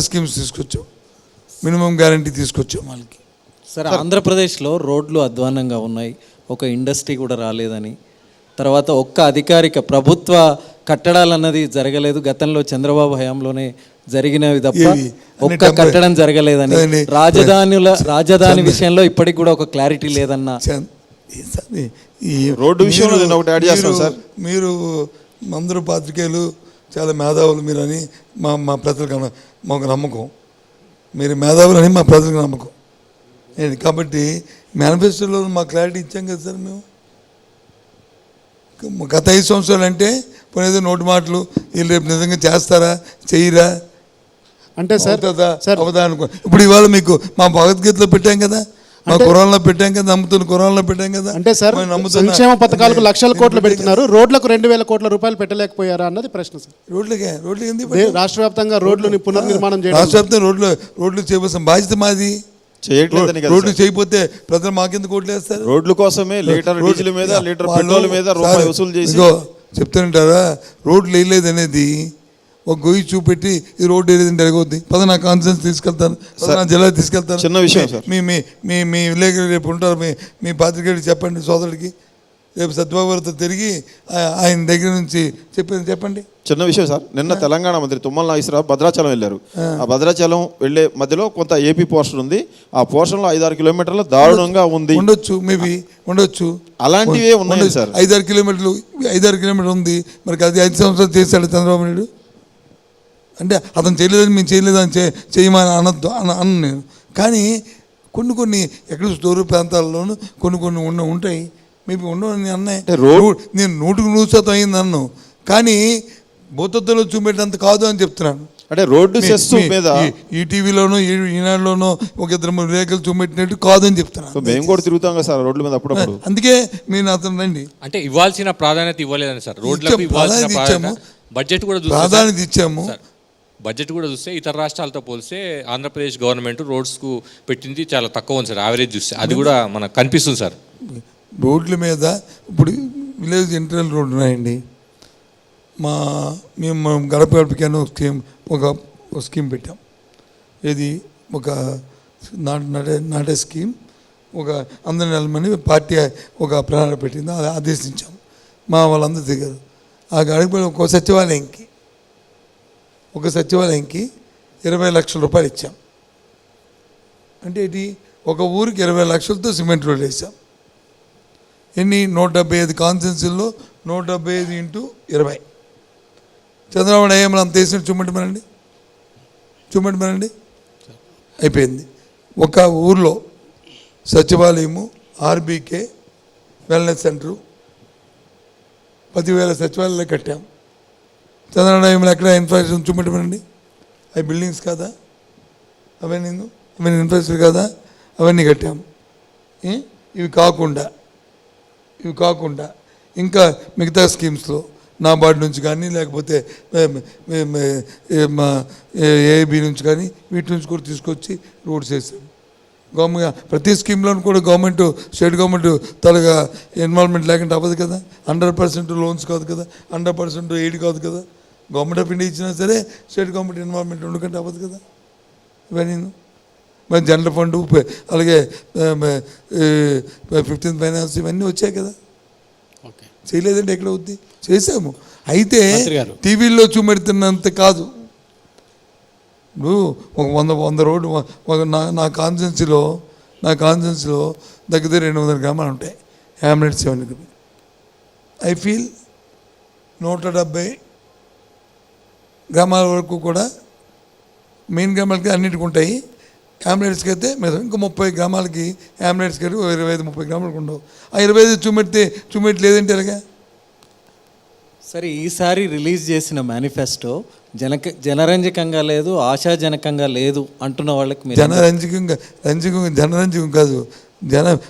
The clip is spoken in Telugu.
ఆ స్కీమ్స్ తీసుకొచ్చాం. మినిమం గ్యారంటీ తీసుకొచ్చాం వాళ్ళకి. సరే ఆంధ్రప్రదేశ్లో రోడ్లు అధ్వానంగా ఉన్నాయి. ఒక ఇండస్ట్రీ కూడా రాలేదని. తర్వాత ఒక్క అధికారిక ప్రభుత్వ కట్టడాలు అన్నది జరగలేదు. గతంలో చంద్రబాబు హయాంలోనే జరిగినవి తప్ప ఒక్క. కట్టడం జరగలేదని. రాజధానుల రాజధాని విషయంలో ఇప్పటికి కూడా ఒక క్లారిటీ లేదన్న చ- ఈ సార్ ఈ- ఈ రోడ్డు విషయంలో ఒకటి యాడ్ చేస్తాను సార్. మీరు అందరూ పాత్రికేయులు చాలా మేధావులు మీరు అని మా మా ప్రజలకు మాకు నమ్మకం. మీరు మేధావులు అని మా ప్రజలకు నమ్మకం. ఏంటి? కాబట్టి మేనిఫెస్టోలో మా క్లారిటీ ఇచ్చాం కదా సార్ మేము. గత ఐదు సంవత్సరాలు అంటే పోనీ నోటి మాటలు వీళ్ళు రేపు నిజంగా చేస్తారా చెయ్యరా అంటే సార్ అవదా అనుకో ఇప్పుడు ఇవాళ మీకు మా భగవద్గీతలో పెట్టాం కదా. మా కురాన్లో పెట్టాం కదా నమ్ముతున్న కురాన్లో పెట్టాం కదా. అంటే సార్ సంక్షేమ పథకాలకు లక్షల కోట్లు పెడుతున్నారు. రోడ్లకు రెండు వేల కోట్ల రూపాయలు పెట్టలేకపోయారా అన్నది ప్రశ్న సార్. రోడ్లకే రోడ్లకి ఎందుకు దే- రాష్ట్ర వ్యాప్తంగా రోడ్లని పునర్నిర్మాణం చేయడం. రాష్ట్ర వ్యాప్తంగా రోడ్లు రోడ్లు చేయవలసిన బాధ్యత మాది. రోడ్లు. చేయకపోతే ప్రజలు మాకెందుకు ఓట్లు వేస్తారు? రోడ్ల కోసమే లీటర్ డీజిల్ మీద లీటర్ పెట్రోల్ మీద రూపాయి వసూలు చేసి చెప్తానంటారా? రోడ్లు వేయలేదు అనేది ఒక గొయ్యి చూపెట్టి ఈ రోడ్డు వేయలేదంటే ఎలాగొద్ది పద నా కాన్ఫరెన్స్ తీసుకెళ్తాను నా జిల్లా తీసుకెళ్తాను చిన్న విషయం. మీ మీ మీ మీ విలేకరు రేపు ఉంటారు మీ మీ పాత్రికేయుడు చెప్పండి సోదరుడికి. రేపు గారితో తిరిగి ఆయన దగ్గర నుంచి చెప్పేది చెప్పండి. చిన్న విషయం సార్ నిన్న తెలంగాణ మంత్రి తుమ్మల నాగేశ్వరరావు భద్రాచలం వెళ్ళారు. ఆ. భద్రాచలం వెళ్ళే మధ్యలో కొంత ఏపీ పోర్షన్ ఉంది. ఆ పోర్షన్లో ఐదారు కిలోమీటర్ల దారుణంగా ఉంది. ఉండొచ్చు మేబీ ఉండొచ్చు. అలాంటివే ఉన్నాయి. సార్. ఐదారు కిలోమీటర్లు ఐదారు కిలోమీటర్లు ఉంది. మరి అది ఐదు సంవత్సరాలు చేశాడు చంద్రబాబు నాయుడు. అంటే అతను చేయలేదని మేము చేయలేదని చే చేయమని అనొద్దు అన అన్న నేను. కానీ కొన్ని కొన్ని ఎక్కడ స్టోర్ ప్రాంతాల్లోనూ కొన్ని కొన్ని ఉన్న ఉంటాయి. మేబీ ఉండవని అన్నాయి అంటే రోడ్- నూ- నేను నూటికి నూరు శాతం అయింది అన్ను కానీ భూతత్తులో చూపెట్టేంత కాదు అని చెప్తున్నాను. అంటే రోడ్డు సెస్ మీద ఈ- టీవీలోనూ ఈ ఈనాడులోనూ ఒక ఇద్దరు మూడు రేఖలు చూపెట్టినట్టు కాదని చెప్తున్నాను. సో మేము కూడా తిరుగుతాం కదా సార్ రోడ్ల మీద అప్పుడప్పుడు. అందుకే మీరు అతను రండి. అంటే ఇవ్వాల్సిన ప్రాధాన్యత ఇవ్వలేదని సార్. రోడ్లకు ఇవ్వాల్సిన. బడ్జెట్ కూడా చూస్తే ప్రాధాన్యత ఇచ్చాము. బడ్జెట్ కూడా చూస్తే ఇతర రాష్ట్రాలతో పోలిస్తే ఆంధ్రప్రదేశ్ గవర్నమెంట్ రోడ్స్కు పెట్టింది చాలా తక్కువ ఉంది సార్. యావరేజ్ చూస్తే. అది కూడా మనకు కనిపిస్తుంది సార్. రోడ్ల మీద ఇప్పుడు విలేజ్ ఇంటర్నల్ రోడ్డు ఉన్నాయండి. మా మేము గడప గడపకైనా ఒక స్కీమ్ ఒక స్కీమ్ పెట్టాం. ఏది? ఒక నాట నాటే నాటే స్కీమ్. ఒక అందరిని నెలమని పార్టీ ఒక ప్రణాళిక పెట్టింది. అది ఆదేశించాం. మా వాళ్ళందరూ దిగారు. ఆ గడప ఒక సచివాలయంకి ఒక సచివాలయంకి ఇరవై లక్షల రూపాయలు ఇచ్చాం. అంటే ఇది ఒక ఊరికి ఇరవై లక్షలతో సిమెంట్ రోడ్ వేసాం. ఎన్ని? నూట డెబ్బై ఐదు కాన్సెన్సీల్లో నూట డెబ్బై ఐదు ఇంటూ ఇరవై. చంద్రబాబు నాయుడు అంత వేసిన చూపెట్టమనండి చూపెట్టమనండి అయిపోయింది. ఒక ఊర్లో సచివాలయము ఆర్బీకే వెల్నెస్ సెంటరు పదివేల సచివాలయాలు కట్టాం. చంద్రబాబు ఎక్కడ ఇన్ఫ్రాస్ట్రక్చర్ చూపెట్టమండి అవి బిల్డింగ్స్ కాదా? అవన్నీ అవన్నీ ఇన్ఫ్రాస్ట్రక్చర్ కాదా? అవన్నీ కట్టాము ఇవి కాకుండా ఇవి కాకుండా ఇంకా మిగతా స్కీమ్స్లో నాబార్డ్ నుంచి కానీ లేకపోతే ఏఐబీ నుంచి కానీ వీటి నుంచి కూడా తీసుకొచ్చి రోడ్స్ వేసాం గవర్నమెంట్ ప్రతి స్కీమ్లోనూ కూడా గవర్నమెంట్ స్టేట్ గవర్నమెంట్ తలగా ఇన్వాల్వ్మెంట్ లేకుండా అవ్వదు కదా? హండ్రెడ్ పర్సెంట్ లోన్స్ కాదు కదా? హండ్రెడ్ పర్సెంట్ ఎయిడ్ కాదు కదా? గవర్నమెంట్ ఆఫ్ ఇండియా ఇచ్చినా సరే స్టేట్ గవర్నమెంట్ ఇన్వాల్వ్మెంట్ ఉండకంటే అవ్వదు కదా. ఇవన్నీ. మరి జనరల్ ఫండ్ అలాగే ఫిఫ్టీన్త్ ఫైనాన్స్ ఇవన్నీ వచ్చాయి కదా. ఓకే. చేయలేదంటే ఎక్కడ అవుద్ది? చేసాము అయితే. టీవీల్లో చూపెడుతున్నంత కాదు. ఇప్పుడు ఒక వంద వంద రోడ్డు ఒక నా నా కాన్స్టెన్సీలో నా కాన్స్టెన్సీలో దగ్గర దగ్గర రెండు వందల గ్రామాలు ఉంటాయి. హ్యామ్లెట్స్ ఇవన్నీ. ఐ ఫీల్ నూట డెబ్బై గ్రామాల వరకు కూడా మెయిన్ గ్రామాలకి అన్నిటికి ఉంటాయి. హ్యామ్లెట్స్కి అయితే మీద ఇంకా ముప్పై గ్రామాలకి హ్యామ్లెట్స్కి అయితే ఇరవై ఐదు ముప్పై గ్రామాలకు ఉండవు. ఆ ఇరవై ఐదు చూపెడితే చూపెట్టి లేదంటే ఎలాగా? సరే ఈసారి రిలీజ్ చేసిన మేనిఫెస్టో జనక జనరంజకంగా లేదు ఆశాజనకంగా లేదు అంటున్న వాళ్ళకి జనరంజకంగా రంజకం జనరంజకం కాదు. జన